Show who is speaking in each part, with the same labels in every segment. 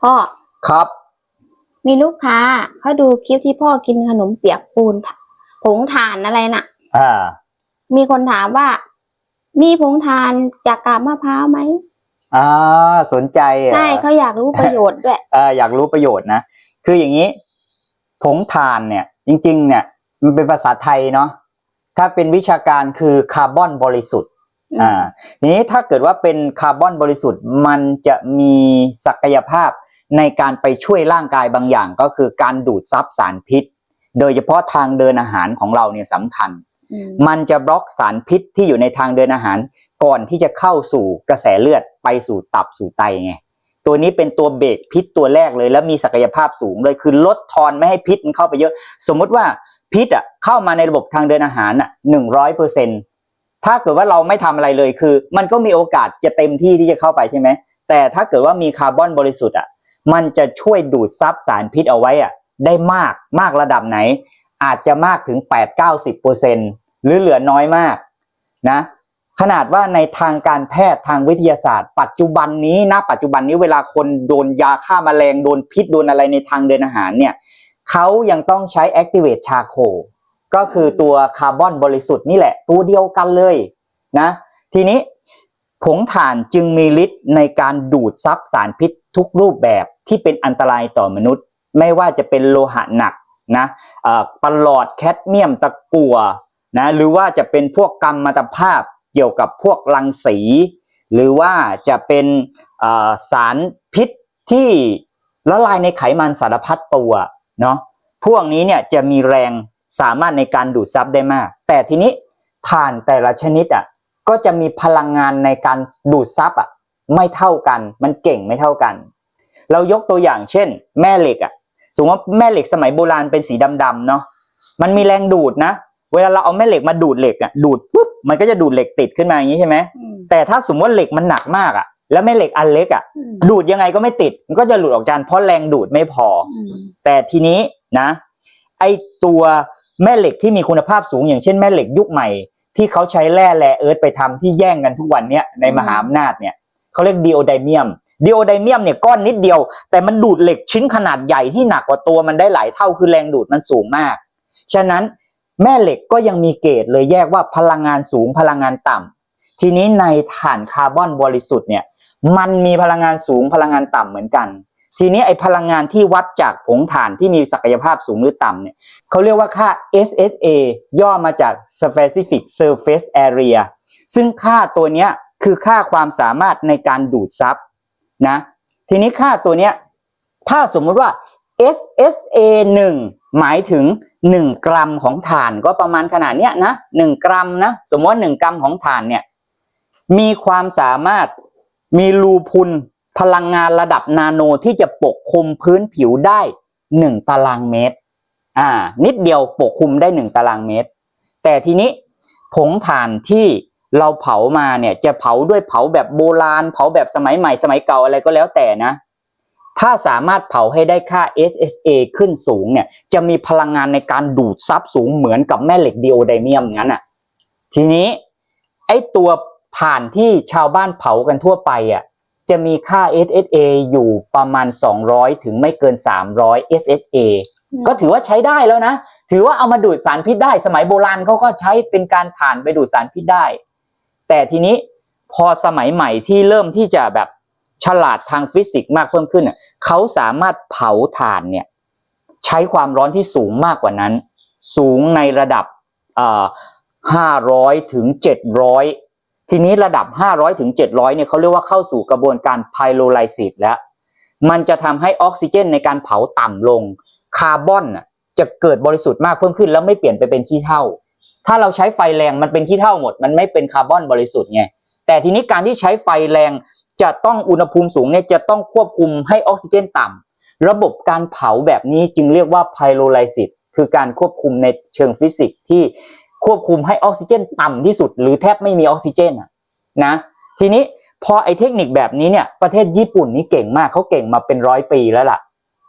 Speaker 1: พ่อ
Speaker 2: ครับ
Speaker 1: มีลูกค้าเขาดูคลิปที่พ่อกินขนมเปียกปูนผงถ่านอะไรน่ะ
Speaker 2: อ่า
Speaker 1: มีคนถามว่า มีผงถ่านจากกาบมะพร้าวไหม
Speaker 2: อ่าสนใจเหรอ
Speaker 1: ใช่เขาอยากรู้ประโยชน์ด้วย
Speaker 2: เอออยากรู้ประโยชน์นะคืออย่างนี้ ผงถ่านเนี่ย จริง ๆ เนี่ย มันเป็นภาษาไทยเนาะถ้าเป็นวิชาการคือคาร์บอนบริสุทธิ์อ่าทีนี้ถ้าเกิดว่าเป็นคาร์บอนบริสุทธิ์ มันจะมีศักยภาพ ในการไปช่วยร่างกายบางอย่างก็คือการดูดซับสารพิษ โดยเฉพาะทางเดินอาหารของเราเนี่ยสำคัญ
Speaker 1: อืม
Speaker 2: มันจะบล็อกสารพิษที่อยู่ในทางเดินอาหาร ก่อนที่จะเข้าสู่กระแสเลือดไปสู่ตับสู่ไตไงตัวนี้เป็นตัวเบรกพิษตัวแรกเลยแล้วมีศักยภาพสูงเลยคือลดทอนไม่ให้พิษมันเข้าไปเยอะ สมมุติว่าพิษอะเข้ามาในระบบทางเดินอาหารอะหนึ่งร้อยเปอร์เซ็นถ้าเกิดว่าเราไม่ทำอะไรเลยคือ มันก็มีโอกาสจะเต็มที่ที่จะเข้าไปใช่ไหมแต่ถ้าเกิดว่ามีคาร์บอนบริสุทธิ์อะ มันจะช่วยดูดซับสารพิษเอาไว้อะได้มากมากระดับไหน อาจจะมากถึง 8-90%เปอร์เซ็นหรือเหลือน้อยมากนะขนาดว่าในทางการแพทย์ทางวิทยาศาสตร์ ปัจจุบันนี้นะปัจจุบันนี้เวลาคนโดนยาฆ่าแมลงโดนพิษโดนอะไรในทางเดินอาหารเนี่ยเขายังต้องใช้ activate charcoal ก็คือตัวคาร์บอนบริสุทธิ์นี่แหละ ตัวเดียวกันเลยนะทีนี้ผงถ่านจึงมีฤทธิ์ในการดูดซับสารพิษ ทุกรูปแบบที่เป็นอันตรายต่อมนุษย์ ไม่ว่าจะเป็นโลหะหนักนะปลอดแคดเมียมตะกั่วนะหรือว่าจะเป็นพวกกรรมตภาพเกี่ยวกับพวกรังสี หรือว่าจะเป็นสารพิษที่ละลายในไขมันสารพัดตัวเนาะพวกนี้เนี่ยจะมีแรงสามารถในการดูดซับได้มาก แต่ทีนี้ถ่านแต่ละชนิดอะก็จะมีพลังงานในการดูดซับอะ ไม่เท่ากัน มันเก่งไม่เท่ากัน เรายกตัวอย่างเช่น แม่เหล็กอะสมมติว่าแม่เหล็กสมัยโบราณเป็นสีดำๆเนาะมันมีแรงดูดนะ เวลาเราเอาแม่เหล็กมาดูดเหล็กอะดูดปุ๊บมันก็จะดูดเหล็กติดขึ้นมาอย่างนี้ใช่ไหม
Speaker 1: อืม
Speaker 2: แต่ถ้าสมมติว่าเหล็กมันหนักมากอะแล้วแม่เหล็กอันเล็กอะ
Speaker 1: อืม
Speaker 2: ดูดยังไงก็ไม่ติด มันก็จะหลุดออกจากกันเพราะแรงดูดไม่พอ
Speaker 1: อืม
Speaker 2: แต่ทีนี้นะ ไอตัวแม่เหล็กที่มีคุณภาพสูงอย่างเช่นแม่เหล็กยุคใหม่ ที่เขาใช้แร่แร่เอิร์ธไปทำที่แย่งกันทุกวันเนี้ยในมหาอำนาจเนี่ย เขาเรียกดีโอไดเมียมดีโอไดเมียมเนี่ยก้อนนิดเดียว แต่มันดูดเหล็กชิ้นขนาดใหญ่ที่หนักกว่าตัวมันได้หลายเท่าคือแรงดูดมันสูงมาก ฉะนั้นแม่เหล็กก็ยังมีเกรดเลยแยกว่าพลังงานสูงพลังงานต่ำทีนี้ในถ่านคาร์บอนบริสุทธิ์เนี่ยมันมีพลังงานสูงพลังงานต่ำเหมือนกัน ทีนี้ไอพลังงานที่วัดจากผงถ่านที่มีศักยภาพสูงหรือต่ำเนี่ยเขาเรียกว่าค่า SSA ย่อมาจาก Specific Surface Area ซึ่งค่าตัวเนี้ย คือค่าความสามารถในการดูดซับนะ ทีนี้ค่าตัวเนี้ย ถ้าสมมุติว่า SSA 1หมายถึง 1 กรัมของถ่านก็ประมาณขนาดเนี้ยนะ1กรัมนะ สมมติว่า 1 กรัมของถ่านเนี่ย มีความสามารถมีรูพุนพลังงานระดับนาโนที่จะปกคลุมพื้นผิวได้ 1 ตารางเมตร อ่า นิดเดียวปกคลุมได้ 1 ตารางเมตร แต่ทีนี้ผงถ่านที่ เราเผามาเนี่ยจะเผาด้วยเผาแบบโบราณ เผาแบบสมัยใหม่สมัยเก่าอะไรก็แล้วแต่นะ ถ้าสามารถเผาให้ได้ค่า SSA ขึ้นสูงเนี่ยจะมีพลังงานในการดูดซับสูงเหมือนกับแม่เหล็กดีโอไดเมียมงั้นอะ ทีนี้ไอ้ตัวถ่านที่ชาวบ้านเผากันทั่วไปอะจะมีค่า SSA อยู่ประมาณ 200 ถึงไม่เกิน 300 SSA ก็ถือว่าใช้ได้แล้วนะ ถือว่าเอามาดูดสารพิษได้ สมัยโบราณเขาก็ใช้เป็นการถ่านไปดูดสารพิษได้ แต่ทีนี้พอสมัยใหม่ที่เริ่มที่จะแบบฉลาดทางฟิสิกส์มากเพิ่มขึ้นเขาสามารถเผาถ่านเนี่ยใช้ความร้อนที่สูงมากกว่านั้น สูงในระดับเอ่อ500ถึง700ทีนี้ระดับ 500ถึง700เนี่ยเขาเรียกว่าเข้าสู่กระบวนการไพโรไลซิสแล้ว มันจะทำให้ออกซิเจนในการเผาต่ำลง คาร์บอนจะเกิดบริสุทธิ์มากเพิ่มขึ้น แล้วไม่เปลี่ยนไปเป็นขี้เถ้า ถ้าเราใช้ไฟแรงมันเป็นขี้เถ้าหมด มันไม่เป็นคาร์บอนบริสุทธิ์ไงแต่ทีนี้การที่ใช้ไฟแรงจะต้องอุณหภูมิสูงเนี่ยจะต้องควบคุมให้ออกซิเจนต่ำระบบการเผาแบบนี้จึงเรียกว่าไพโรไลซิสคือการควบคุมในเชิงฟิสิกส์ที่ควบคุมให้ออกซิเจนต่ำที่สุด หรือแทบไม่มีออกซิเจนนะทีนี้พอไอเทคนิคแบบนี้เนี่ยประเทศญี่ปุ่นนี่เก่งมากเขาเก่งมาเป็นร้อยปีแล้วล่ะ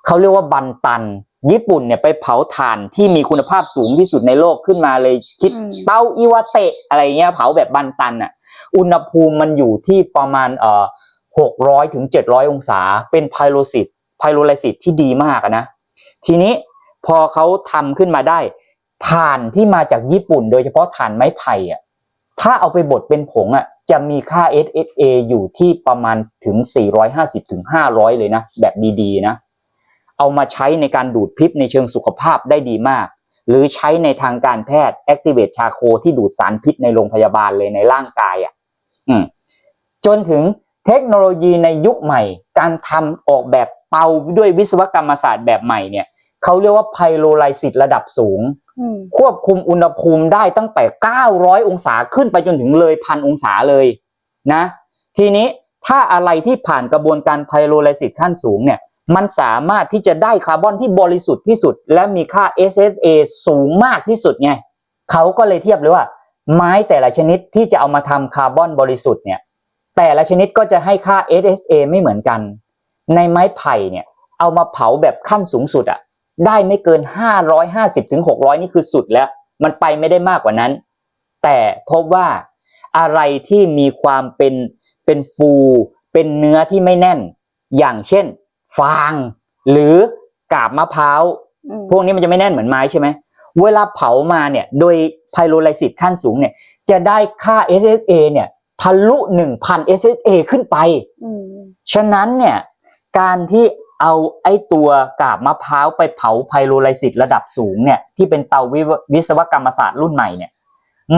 Speaker 2: เขาเรียกว่าบันตัน ญี่ปุ่นเนี่ยไปเผาถ่านที่มีคุณภาพสูงที่สุดในโลกขึ้นมาเลยคิด
Speaker 1: อืม
Speaker 2: เตาอิวาเตะอะไรเงี้ยเผาแบบบันตันอะ อุณหภูมิมันอยู่ที่ประมาณเอ่อหกร้อยถึงเจ็ดร้อยองศา เป็นไพโรซิตไพโรไลซิสที่ดีมากอะนะ ทีนี้พอเขาทำขึ้นมาได้ถ่านที่มาจากญี่ปุ่น โดยเฉพาะถ่านไม้ไผ่อะถ้าเอาไปบดเป็นผงอะจะมีค่า SSA อยู่ที่ประมาณถึง 450ถึง500 เลยนะ แบบดีๆนะ เอามาใช้ในการดูดพิษในเชิงสุขภาพได้ดีมาก หรือใช้ในทางการแพทย์ activate ชาโคที่ดูดสารพิษในโรงพยาบาลเลยในร่างกายอะอืมจนถึงเทคโนโลยีในยุคใหม่ การทำออกแบบเตาด้วยวิศวกรรมศาสตร์แบบใหม่เนี่ยเขาเรียกว่าไพโรไลซิสระดับสูง
Speaker 1: อืม
Speaker 2: ควบคุมอุณหภูมิได้ตั้งแต่ 900 องศาขึ้นไปจนถึงเลยพันองศาเลยนะ ทีนี้ถ้าอะไรที่ผ่านกระบวนการไพโรไลซิสขั้นสูงเนี่ย มันสามารถที่จะได้คาร์บอนที่บริสุทธิ์ที่สุด และมีค่า SSA สูงมากที่สุดไงเขาก็เลยเทียบเลยว่า ไม้แต่ละชนิดที่จะเอามาทำคาร์บอนบริสุทธิ์เนี่ย แต่ละชนิดก็จะให้ค่า SSA ไม่เหมือนกัน ในไม้ไผ่เนี่ยเอามาเผาแบบขั้นสูงสุดอะได้ไม่เกิน 550ถึง600 นี่คือสุดแล้ว มันไปไม่ได้มากกว่านั้น แต่พบว่าอะไรที่มีความเป็นเป็นฟู เป็นเนื้อที่ไม่แน่น อย่างเช่น ฟาง หรือกาบมะพร้าว
Speaker 1: อืม
Speaker 2: พวกนี้มันจะไม่แน่นเหมือนไม้ใช่ไหมเวลาเผามาเนี่ยโดยไพโรไลซิสขั้นสูงเนี่ย จะได้ค่า SSA เนี่ยทะลุ1,000 SSA ขึ้นไป
Speaker 1: อืม
Speaker 2: ฉะนั้นเนี่ยการที่เอาไอ้ตัวกาบมะพร้าวไปเผาไพโรไลซิสระดับสูงเนี่ยที่เป็นเตาวิววิศวกรรมศาสตร์รุ่นใหม่เนี่ย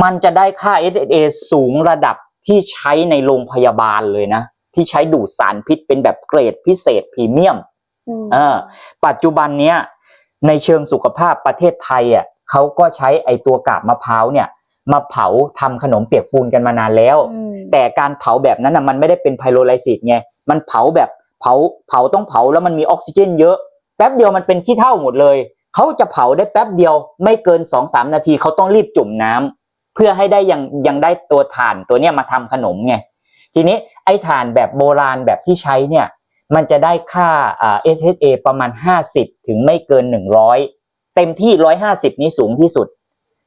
Speaker 2: มันจะได้ค่า SSA สูงระดับที่ใช้ในโรงพยาบาลเลยนะ ที่ใช้ดูดสารพิษเป็นแบบเกรดพิเศษพรีเมียม
Speaker 1: อืม
Speaker 2: เออปัจจุบันเนี้ยในเชิงสุขภาพประเทศไทยอะเขาก็ใช้ไอตัวกาบมะพร้าวเนี่ยมาเผาทำขนมเปียกปูนกันมานานแล้ว
Speaker 1: อืม
Speaker 2: แต่การเผาแบบนั้นน่ะมันไม่ได้เป็นไพโรไลซิสไงมันเผาแบบเผาเผาต้องเผาแล้วมันมีออกซิเจนเยอะ แป๊บเดียวมันเป็นขี้เถ้าหมดเลย เขาจะเผาได้แป๊บเดียวไม่เกินสองสามนาทีเขาต้องรีบจุ่มน้ำเพื่อให้ได้ยังยังได้ตัวถ่านตัวเนี้ยมาทำขนมไง ทีนี้ไอ้ถ่านแบบโบราณแบบที่ใช้เนี่ยมันจะได้ค่าอ่า SHA ประมาณ 50 ถึงไม่เกิน 100 เต็มที่ 150 นี่สูงที่สุด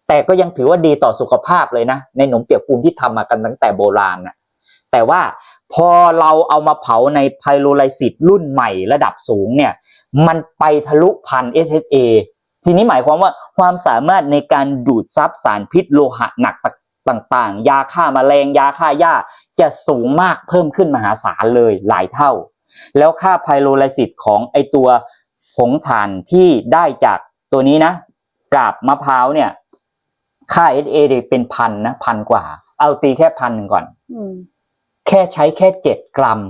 Speaker 2: แต่ก็ยังถือว่าดีต่อสุขภาพเลยนะ ในขนมเปียกปูนที่ทำมากันตั้งแต่โบราณนะแต่ว่าพอเราเอามาเผาในไพโรไลซิสรุ่นใหม่ระดับสูงเนี่ย มันไปทะลุพัน SHA ทีนี้หมายความว่าความสามารถในการดูดซับสารพิษโลหะหนักต่างๆ ยาฆ่าแมลงยาฆ่าหญ้า จะสูงมากเพิ่มขึ้นมหาศาลเลยหลายเท่า แล้วค่าไพโรไลซิสของไอตัวผงถ่านที่ได้จากตัวนี้นะกาบมะพร้าวเนี่ย ค่า SA เนี่ยเป็นพันนะพันกว่า เอาตีแค่พันหนึ่งก่อน
Speaker 1: อืม
Speaker 2: แค่ใช้แค่เจ็ดกรัม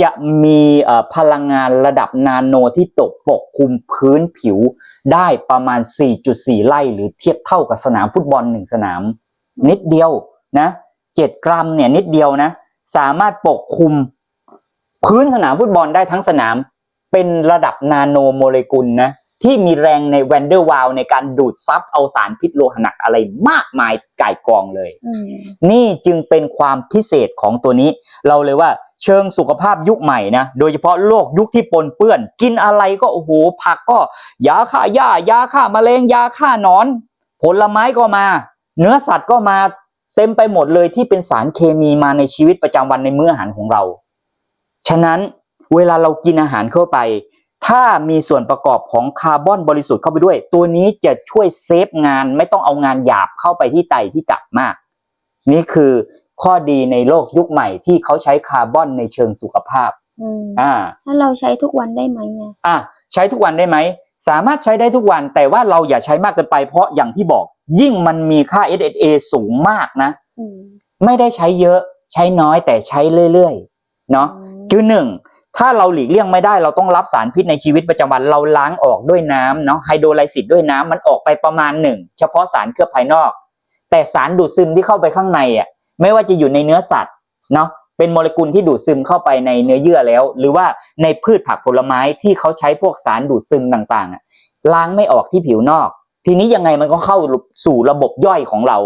Speaker 2: จะมีเอ่อพลังงานระดับนาโนที่ตกปกคลุมพื้นผิวได้ประมาณ 4.4 ไร่หรือเทียบเท่ากับสนามฟุตบอลหนึ่งสนาม นิดเดียวนะ เจ็ดกรัมเนี่ยนิดเดียวนะ สามารถปกคลุม พื้นสนามฟุตบอลได้ทั้งสนาม เป็นระดับนาโนโมเลกุลนะที่มีแรงในแวนเดอร์วาลในการดูดซับเอาสารพิษโลหะหนักอะไรมากมายก่ายกองเลย
Speaker 1: อืม
Speaker 2: นี่จึงเป็นความพิเศษของตัวนี้ เราเลยว่าเชิงสุขภาพยุคใหม่นะ โดยเฉพาะโลกยุคที่ปนเปื้อน กินอะไรก็โอ้โหผักก็ยาฆ่าหญ้ายาฆ่าแมลงยาฆ่าหนอน ผลไม้ก็มา เนื้อสัตว์ก็มา เต็มไปหมดเลยที่เป็นสารเคมีมาในชีวิตประจำวันในมื้ออาหารของเรา ฉะนั้นเวลาเรากินอาหารเข้าไป ถ้ามีส่วนประกอบของคาร์บอนบริสุทธิ์เข้าไปด้วย ตัวนี้จะช่วยเซฟงานไม่ต้องเอางานหยาบเข้าไปที่ไตที่ตับมาก นี่คือข้อดีในโลกยุคใหม่ที่เขาใช้คาร์บอนในเชิงสุขภาพ
Speaker 1: อืม
Speaker 2: อ่า
Speaker 1: ถ้าเราใช้ทุกวันได้ไหมอะ
Speaker 2: อะใช้ทุกวันได้ไหม สามารถใช้ได้ทุกวันแต่ว่าเราอย่าใช้มากเกินไปเพราะอย่างที่บอก ยิ่งมันมีค่า SSA สูงมากนะ
Speaker 1: อืม
Speaker 2: ไม่ได้ใช้เยอะใช้น้อยแต่ใช้เรื่อยๆเนาะ
Speaker 1: อืม
Speaker 2: คือหนึ่งถ้าเราหลีกเลี่ยงไม่ได้เราต้องรับสารพิษในชีวิตประจำวันเราล้างออกด้วยน้ำเนาะไฮโดรไลซิสด้วยน้ำมันออกไปประมาณหนึ่งเฉพาะสารเคลือบภายนอก แต่สารดูดซึมที่เข้าไปข้างในอะไม่ว่าจะอยู่ในเนื้อสัตว์เนาะเป็นโมเลกุลที่ดูดซึมเข้าไปในเนื้อเยื่อแล้ว หรือว่าในพืชผักผลไม้ที่เขาใช้พวกสารดูดซึมต่างๆอะล้างไม่ออกที่ผิวนอก ทีนี้ยังไงมันก็เข้าสู่ระบบย่อยของเรา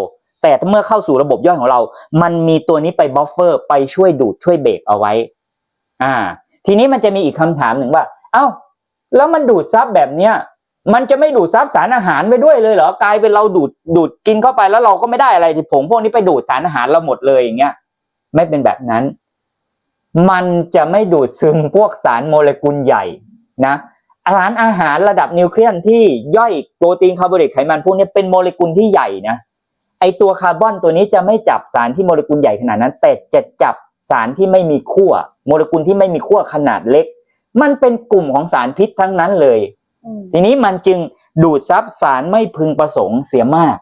Speaker 2: แต่เมื่อเข้าสู่ระบบย่อยของเรา มันมีตัวนี้ไปบัฟเฟอร์ไปช่วยดูดช่วยเบรกเอาไว้ อ่า ทีนี้มันจะมีอีกคำถามหนึ่งว่า เอ้า แล้วมันดูดซับแบบเนี้ย มันจะไม่ดูดซับสารอาหารไปด้วยเลยเหรอกลายเป็นเราดูดดูดกินเข้าไปแล้วเราก็ไม่ได้อะไรที่ผงพวกนี้ไปดูดสารอาหารเราหมดเลยอย่างเงี้ย ไม่เป็นแบบนั้น มันจะไม่ดูดซึมพวกสารโมเลกุลใหญ่นะ อาหารอาหารระดับนิวเคลียนที่ย่อยโปรตีนคาร์โบไฮเดรตไขมันพวกนี้เป็นโมเลกุลที่ใหญ่นะไอตัวคาร์บอนตัวนี้จะไม่จับสารที่โมเลกุลใหญ่ขนาดนั้นแต่จะจับสารที่ไม่มีขั้วโมเลกุลที่ไม่มีขั้วขนาดเล็ก มันเป็นกลุ่มของสารพิษทั้งนั้นเลย
Speaker 1: อืม
Speaker 2: ทีนี้มันจึงดูดซับสารไม่พึงประสงค์เสียมาก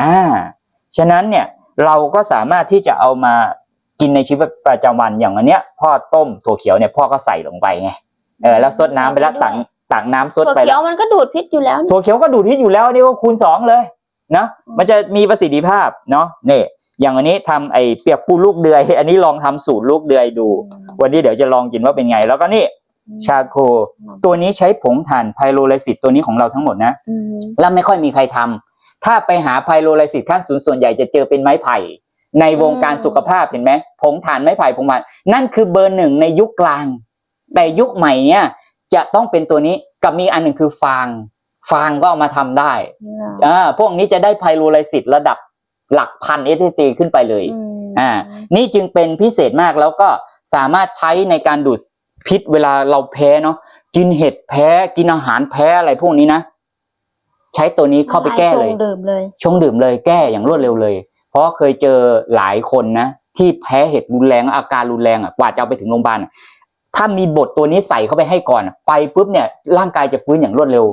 Speaker 2: อ่าฉะนั้นเนี่ยเราก็สามารถที่จะเอามากินในชีวิตประจำวันอย่างวันเนี้ยพ่อต้มถั่วเขียวเนี่ยพ่อก็ใส่ลงไปไง เออแล้วซดน้ำไปแล้วตักตักน้ำซด
Speaker 1: ถั่ว
Speaker 2: ไป
Speaker 1: เขียวมันก็ดูดพิษอยู่แล้วนี่
Speaker 2: ถั่วเขียวก็ดูดพิษอยู่แล้วนี่ก็คูณสองเลยนะ
Speaker 1: อืม
Speaker 2: มันจะมีประสิทธิภาพเนาะนี่ อย่างวันนี้ทำไอ้เปียกปูลูกเดือย อันนี้ลองทำสูตรลูกเดือยดู วันนี้เดี๋ยวจะลองกินว่าเป็นไง แล้วก็นี่
Speaker 1: อืม
Speaker 2: ชาโค ตัวนี้ใช้ผงถ่านไพโรไลซิตตัวนี้ของเราทั้งหมดนะ
Speaker 1: อืม
Speaker 2: แล้วไม่ค่อยมีใครทำ ถ้าไปหาไพโรไลซิตขั้นสูงส่วนใหญ่จะเจอเป็นไม้ไผ่ ในวงการสุขภาพเห็นไหมผงถ่านไม้ไผ่ผงมันนั่นคือเบอร์หนึ่งในยุคกลาง แต่ยุคใหม่เนี่ยจะต้องเป็นตัวนี้กับมีอันหนึ่งคือฟาง ฟางก็เอามาทำได้อ่าพวกนี้จะได้ไพโรไลซิตระดับหลักพันเอทขึ้นไปเลย
Speaker 1: อืม
Speaker 2: อ่านี่จึงเป็นพิเศษมากแล้วก็สามารถใช้ในการดูดพิษเวลาเราแพ้เนาะกินเห็ดแพ้กินอาหารแพ้อะไรพวกนี้นะใช้ตัวนี้เข้าไปแก้เลย
Speaker 1: ชงดื่มเลย
Speaker 2: ชงดื่มเลยแก้อย่างรวดเร็วเลย เพราะเคยเจอหลายคนนะที่แพ้เห็ดรุนแรงอาการรุนแรงอะกว่าจะเอาไปถึงโรงพยาบาลอะ ถ้ามีบทตัวนี้ใส่เข้าไปให้ก่อนอะไปปุ๊บเนี่ยร่างกายจะฟื้นอย่างรวดเร็ว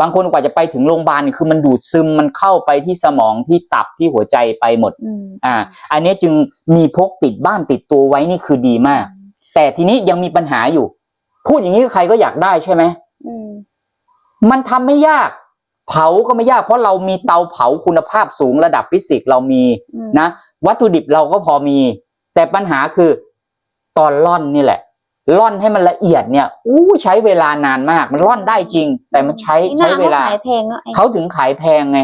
Speaker 2: บางคนกว่าจะไปถึงโรงพยาบาลเนี่ยคือมันดูดซึมมันเข้าไปที่สมองที่ตับที่หัวใจไปหมด
Speaker 1: อืม
Speaker 2: อ่า อันนี้จึงมีพกติดบ้านติดตัวไว้นี่คือดีมาก แต่ทีนี้ยังมีปัญหาอยู่ พูดอย่างนี้ใครก็อยากได้ใช่ไหม
Speaker 1: อืม
Speaker 2: มันทำไม่ยากเผาก็ไม่ยากเพราะเรามีเตาเผาคุณภาพสูงระดับฟิสิกส์เรามี
Speaker 1: อืม
Speaker 2: นะวัตถุดิบเราก็พอมี แต่ปัญหาคือตอนร่อนนี่แหละ ร่อนให้มันละเอียดเนี่ยอู้ใช้เวลานานมาก มันร่อนได้จริง แต่มันใช้
Speaker 1: นี่
Speaker 2: ใช้
Speaker 1: น่
Speaker 2: เวลา
Speaker 1: ขายแพงเนาะไอ้
Speaker 2: เขาถึงขายแพงไง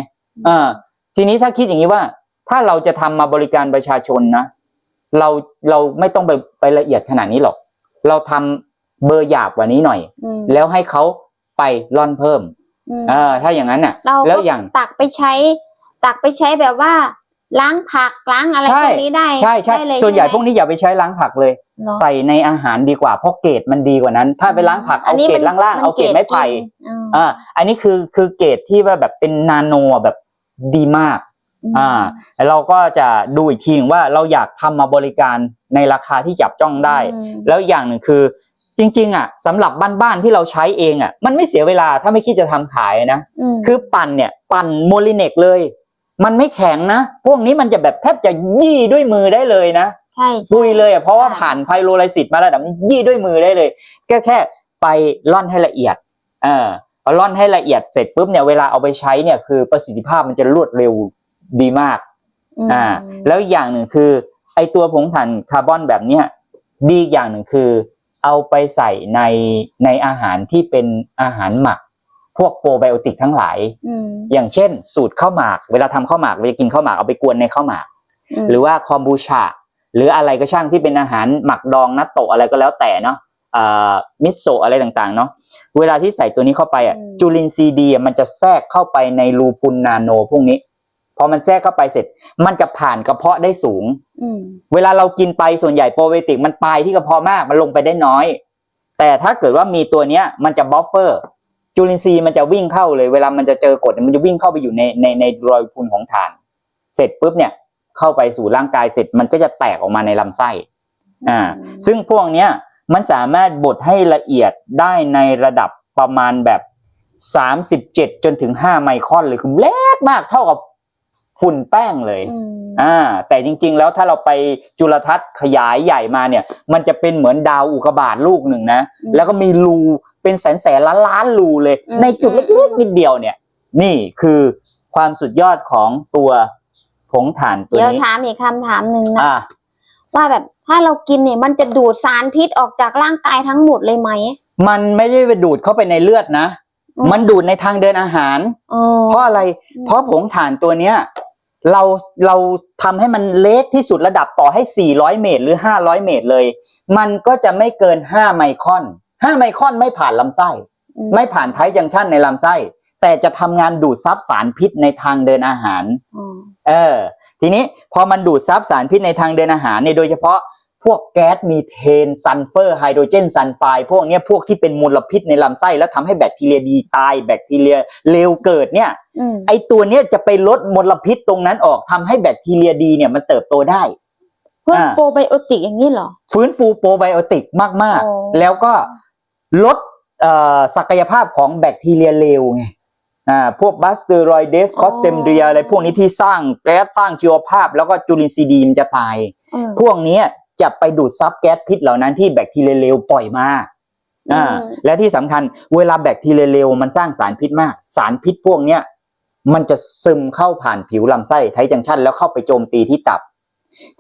Speaker 2: เออทีนี้ถ้าคิดอย่างนี้ว่า ถ้าเราจะทำมาบริการประชาชนนะเราเราไม่ต้องไปไปละเอียดขนาดนี้หรอก เราทำเบอร์หยาบกว่านี้หน่อย
Speaker 1: อืม
Speaker 2: แล้วให้เขาไปร่อนเพิ่ม
Speaker 1: อืม
Speaker 2: เออถ้าอย่างนั้นน่ะ
Speaker 1: เรา
Speaker 2: แล้ว
Speaker 1: ก็
Speaker 2: อย่าง
Speaker 1: ตักไปใช้ ตักไปใช้แบบว่าล้างผักล้างอะไร
Speaker 2: ใช่
Speaker 1: พวกนี้ได้
Speaker 2: ใช่ใช่
Speaker 1: ได้เลย
Speaker 2: ส่วนใหญ่
Speaker 1: ช่ไม
Speaker 2: พวกนี้อย่าไปใช้ล้างผักเลย
Speaker 1: เนอะ
Speaker 2: ใส่ในอาหารดีกว่าเพราะเกรดมันดีกว่านั้น ถ้าไปล้างผักเอาเกรด
Speaker 1: มั
Speaker 2: ล่างๆเอาเกรดไม้ไผ่
Speaker 1: กินอืม
Speaker 2: อ่าอันนี้คือคือเกรดที่ว่าแบบเป็นนาโนอะแบบดีมากอ่าแล้วเราก็จะดูอีกทีหนึ่งว่าเราอยากทำมาบริการในราคาที่จับจ้องได้
Speaker 1: อืม
Speaker 2: แล้วอย่างหนึ่งคือ จริง ๆ อะสำหรับบ้านๆที่เราใช้เองอะ มันไม่เสียเวลาถ้าไม่คิดจะทำขายนะ
Speaker 1: ม
Speaker 2: คือปั่นเนี่ยปั่นโมลิเนกเลย มันไม่แข็งนะ พวกนี้มันจะแบบแทบจะยี่ด้วยมือได้เลยนะ
Speaker 1: ใช่ใช่
Speaker 2: ปุยเลยอะเพราะว่า
Speaker 1: ใช่
Speaker 2: ผ่านไพโรไลซิตมาระดับนี้ยี่ด้วยมือได้เลย แค่แค่ไปร่อนให้ละเอียดเออพอร่อนให้ละเอียดเสร็จปุ๊บเนี่ยเวลาเอาไปใช้เนี่ยคือประสิทธิภาพมันจะรวดเร็วดีมาก
Speaker 1: ม
Speaker 2: อ่าแล้วอีกอย่างหนึ่งคือไอตัวผงถ่านคาร์บอนแบบเนี้ยดีอีกอย่างหนึ่งคือ เอาไปใส่ในในอาหารที่เป็นอาหารหมัก พวกโปรไบโอติกทั้งหลาย
Speaker 1: อืม
Speaker 2: อย่างเช่น สูตรข้าวหมาก เวลาทำข้าวหมากเวลากินข้าวหมากเอาไปกวนในข้าวหมาก
Speaker 1: ม
Speaker 2: หรือว่าคอมบูชา หรืออะไรก็ช่างที่เป็นอาหารหมักดองนัตโตะอะไรก็แล้วแต่เนาะอ่ามิโซะอะไรต่างๆเนาะเวลาที่ใส่ตัวนี้เข้าไปอะจุลินทรีย์ดีอะมันจะแทรกเข้าไปในรูพุนนาโนพวกนี้พอมันแทรกเข้าไปเสร็จ มันจะผ่านกระเพาะได้สูง
Speaker 1: อืม
Speaker 2: เวลาเรากินไปส่วนใหญ่โปรไบโอติกมันไปที่กระเพาะมากมันลงไปได้น้อย แต่ถ้าเกิดว่ามีตัวเนี้ย มันจะบัฟเฟอร์จุลินทรีย์มันจะวิ่งเข้าเลย เวลามันจะเจอกรดมันจะวิ่งเข้าไปอยู่ในในในรอยพุนของถ่าน เสร็จปุ๊บเนี่ย เข้าไปสู่ร่างกายเสร็จ มันก็จะแตกออกมาในลำไส้อ่าซึ่งพวกเนี้ยมันสามารถบดให้ละเอียดได้ในระดับประมาณแบบ37จนถึง5ไมครอนเลยคือเล็กมากเท่ากับฝุ่นแป้งเลย
Speaker 1: อืม
Speaker 2: อ่าแต่จริง ๆ แล้วถ้าเราไปจุลทรรศน์ขยายใหญ่มาเนี่ย มันจะเป็นเหมือนดาวอุกกาบาตลูกหนึ่งนะ
Speaker 1: อืม
Speaker 2: แล้วก็มีรูเป็นแสนแสนล้านล้านรูเลย
Speaker 1: อืม
Speaker 2: ในจุด
Speaker 1: อืม
Speaker 2: เล็กๆนิดเดียวเนี่ย นี่คือความสุดยอดของตัว ผงถ่านตัว
Speaker 1: เดี๋ยว
Speaker 2: นี้
Speaker 1: ถามอีกคำถามหนึ่งนะ
Speaker 2: อ่า
Speaker 1: ว่าแบบถ้าเรากินเนี่ยมันจะดูดสารพิษออกจากร่างกายทั้งหมดเลยไหม
Speaker 2: มันไม่ได้ไปดูดเข้าไปในเลือดนะ
Speaker 1: อืม
Speaker 2: มันดูดในทางเดินอาหาร
Speaker 1: อ๋อ
Speaker 2: เพราะอะไร
Speaker 1: อืม
Speaker 2: เพราะผงถ่านตัวเนี้ย เราเราทำให้มันเล็กที่สุดระดับต่อให้ 400 เมตรหรือ 500 เมตรเลย มันก็จะไม่เกิน 5 ไมครอน 5 ไมครอนไม่ผ่านลำไส้
Speaker 1: อื
Speaker 2: ไม่ผ่านไทจังชันในลำไส้ แต่จะทำงานดูดซับสารพิษในทางเดินอาหาร
Speaker 1: อ๋อ
Speaker 2: เออ ทีนี้พอมันดูดซับสารพิษในทางเดินอาหารเนี่ยโดยเฉพาะพวกแก๊สมีเทนซัลเฟอร์ไฮโดรเจนซัลไฟด์พวกเนี้ยพวกที่เป็นมลพิษในลำไส้ แล้วทำให้แบคทีเรียดีตายแบคทีเรียเลวเกิดเนี่ย
Speaker 1: อืม
Speaker 2: ไอตัวเนี้ยจะไปลดมลพิษตรงนั้นออกทำให้แบคทีเรียดีเนี่ยมันเติบโตได้
Speaker 1: เพื่อ
Speaker 2: อ่า
Speaker 1: โปรไบโอติกอย่างนี้เหรอ
Speaker 2: ฟื้นฟูโปรไบโอติกมาก
Speaker 1: โอ้
Speaker 2: ๆแล้วก็ลดเอ่อศักยภาพของแบคทีเรียเลวไง อ่าพวกบัสเตอรอยเดสคอสเซมเดียอะไรพวกนี้ที่สร้างแก๊สสร้างชีวภาพ แล้วก็จุลินทรีย์ดีมันจะตาย
Speaker 1: อืม
Speaker 2: พวกเนี้ยจะไปดูดซับแก๊สพิษเหล่านั้นที่แบคทีเรียเลวปล่อยมาอ่า
Speaker 1: อืม
Speaker 2: และที่สำคัญเวลาแบคทีเรียเลวมันสร้างสารพิษมาก สารพิษพวกเนี้ยมันจะซึมเข้าผ่านผิวลำไส้ไทจังชันแล้วเข้าไปโจมตีที่ตับ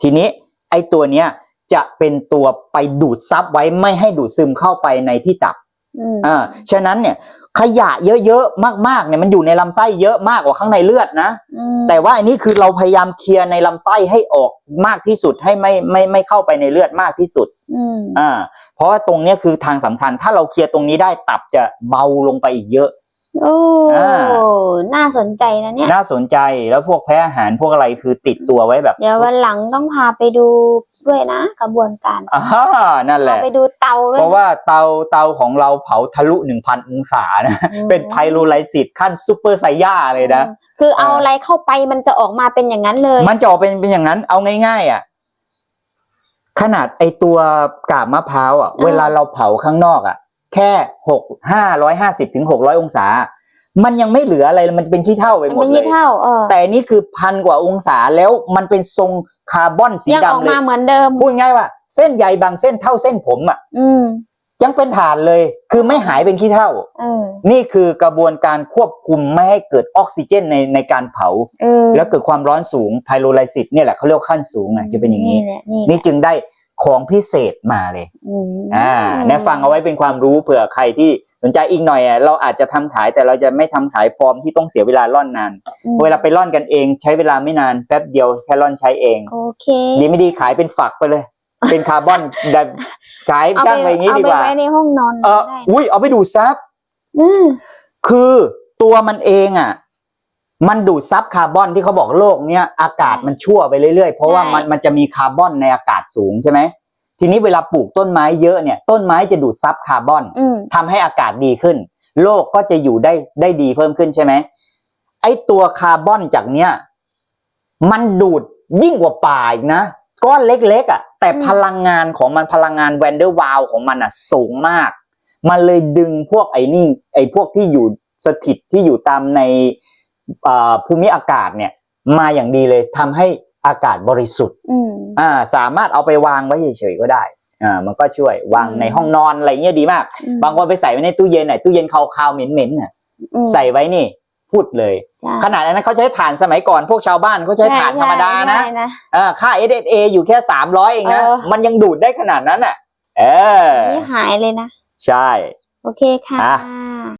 Speaker 2: ทีนี้ไอตัวเนี้ยจะเป็นตัวไปดูดซับไว้ไม่ให้ดูดซึมเข้าไปในที่ตับ
Speaker 1: อืม
Speaker 2: อ่าฉะนั้นเนี่ย ขยะเยอะๆมากๆเนี่ยมันอยู่ในลำไส้เยอะมากกว่าข้างในเลือดนะ
Speaker 1: อืม
Speaker 2: แต่ว่าอันนี้คือเราพยายามเคลียร์ในลำไส้ให้ออกมากที่สุดให้ไม่ไม่ไม่เข้าไปในเลือดมากที่สุด
Speaker 1: อืม
Speaker 2: อ่า เพราะว่าตรงเนี้ยคือทางสำคัญ ถ้าเราเคลียร์ตรงนี้ได้ตับจะเบาลงไปอีกเยอะ
Speaker 1: โอ้
Speaker 2: อ่า
Speaker 1: น่าสนใจนะเนี่ย
Speaker 2: น่าสนใจแล้วพวกแพ้อาหารพวกอะไรคือติดตัวไว้แบบ
Speaker 1: เดี๋ยววันหลังต้องพาไปดู ด้วยนะกระบวนการ
Speaker 2: อ่านั่นแห
Speaker 1: พา
Speaker 2: ละ
Speaker 1: ไปดูเตาด้วย
Speaker 2: เพราะว่าเตาเตาของเราเผาทะลุหนึ่งพันองศานะ
Speaker 1: อืม
Speaker 2: เป็นไพโรไลซิสขั้นซูเปอร์ไซย่าเลยนะ
Speaker 1: อืมคือเอา
Speaker 2: อ่า
Speaker 1: อะไรเข้าไปมันจะออกมาเป็นอย่างนั้นเลย
Speaker 2: มันจะออกเป็นเป็นอย่างนั้นเอาง่ายๆอะขนาดไอตัวกาบมะพร้าวอะ
Speaker 1: อ่า
Speaker 2: เวลาเราเผาข้างนอกอะ แค่หกห้าร้อยห้าสิบถึงหกร้อยองศา มันยังไม่เหลืออะไรเลยมันเป็นขี้เท่าไป
Speaker 1: มัน
Speaker 2: หมด
Speaker 1: เป็น
Speaker 2: เล
Speaker 1: ยี่
Speaker 2: ย
Speaker 1: เท่าเออ
Speaker 2: แต่นี่คือพันกว่าองศาแล้วมันเป็นทรงคาร์บอนสี
Speaker 1: ยังออก
Speaker 2: ดำเล
Speaker 1: มายเหมือนเดิม
Speaker 2: พูดง่ายว่าเส้นใยบางเส้นเท่าเส้นผมอะ
Speaker 1: อืม
Speaker 2: ยังเป็นฐานเลย คือไม่หายเป็นขี้เท่า
Speaker 1: เออ
Speaker 2: นี่คือกระบวนการควบคุมไม่ให้เกิดออกซิเจนในในการเผา
Speaker 1: เออ
Speaker 2: แล้วเกิดความร้อนสูงไพโรไลซิสเนี่ยแหละเขาเรียกว่าขั้นสูงอะจะเป็นอย่างนี้
Speaker 1: นี่แหละ นี่
Speaker 2: นี่จึงได้ ของพิเศษมาเลย
Speaker 1: อืม
Speaker 2: อ่าเนี่ยฟังเอาไว้เป็นความรู้เผื่อใครที่สนใจอีกหน่อยอะเราอาจจะทำขายแต่เราจะไม่ทำขายฟอร์มที่ต้องเสียเวลาร่อนนาน
Speaker 1: อืม
Speaker 2: เวลาไปร่อนกันเอง ใช้เวลาไม่นานแป๊บเดียวแค่ร่อนใช้เอง
Speaker 1: โอเค
Speaker 2: ดีไม่ดีขายเป็นฝักไปเลย เป็นคาร์บอนแบบขาย
Speaker 1: เอา
Speaker 2: จ้าง
Speaker 1: ไป
Speaker 2: ไปอย่างนี้
Speaker 1: เอา
Speaker 2: ดี
Speaker 1: ไป
Speaker 2: กว่า
Speaker 1: ไว้ในห้องนอน
Speaker 2: เออ
Speaker 1: ได้นะ
Speaker 2: อุ้ยเอาไปดูดซับ
Speaker 1: อืม
Speaker 2: คือตัวมันเองอะ มันดูดซับคาร์บอนที่เขาบอกโลกเนี้ยอากาศมันชั่วไปเรื่อยๆ เพราะว่ามันมันจะมีคาร์บอนในอากาศสูงใช่ไหมทีนี้เวลาปลูกต้นไม้เยอะเนี่ย ต้นไม้จะดูดซับคาร์บอน
Speaker 1: อืม
Speaker 2: ทำให้อากาศดีขึ้น โลกก็จะอยู่ได้ได้ดีเพิ่มขึ้นใช่ไหมไอตัวคาร์บอนจากเนี้ยมันดูดยิ่งกว่าป่าอีกนะก้อนเล็กๆอะ แต่พลังงานของมันพลังงานแวนเดอร์วาลของมันอะสูงมาก มันเลยดึงพวกไอ้นี่ไอ้พวกที่อยู่สถิตที่อยู่ตามในเอ่อ ภูมิอากาศเนี่ยมาอย่างดีเลยทำให้อากาศบริสุทธิ์
Speaker 1: อืม
Speaker 2: อ่าสามารถเอาไปวางไว้เฉยๆก็ได้อ่ามันก็ช่วยวาง
Speaker 1: อืม
Speaker 2: ในห้องนอนอะไรเงี้ยดีมาก
Speaker 1: อืม
Speaker 2: บางคนไปใส่ไว้ในตู้เย็นน่ะตู้เย็นคาวๆเหม็นๆน่ะ
Speaker 1: อืม
Speaker 2: ใส่ไว้นี่ฟุดเลย
Speaker 1: จ้ะ
Speaker 2: ขนาดนั้นเขาใช้ถ่านสมัยก่อนพวกชาวบ้านเขาใช้ถ่านธรรมดานะ
Speaker 1: ใช่ใช่
Speaker 2: อ่าค่า SSA อยู่แค่สามร้อยเองนะ
Speaker 1: เออ
Speaker 2: มันยังดูดได้ขนาดนั้นอะ เออ
Speaker 1: นี่หายเลยนะ
Speaker 2: ใช่
Speaker 1: โอเคค่ะ
Speaker 2: อะ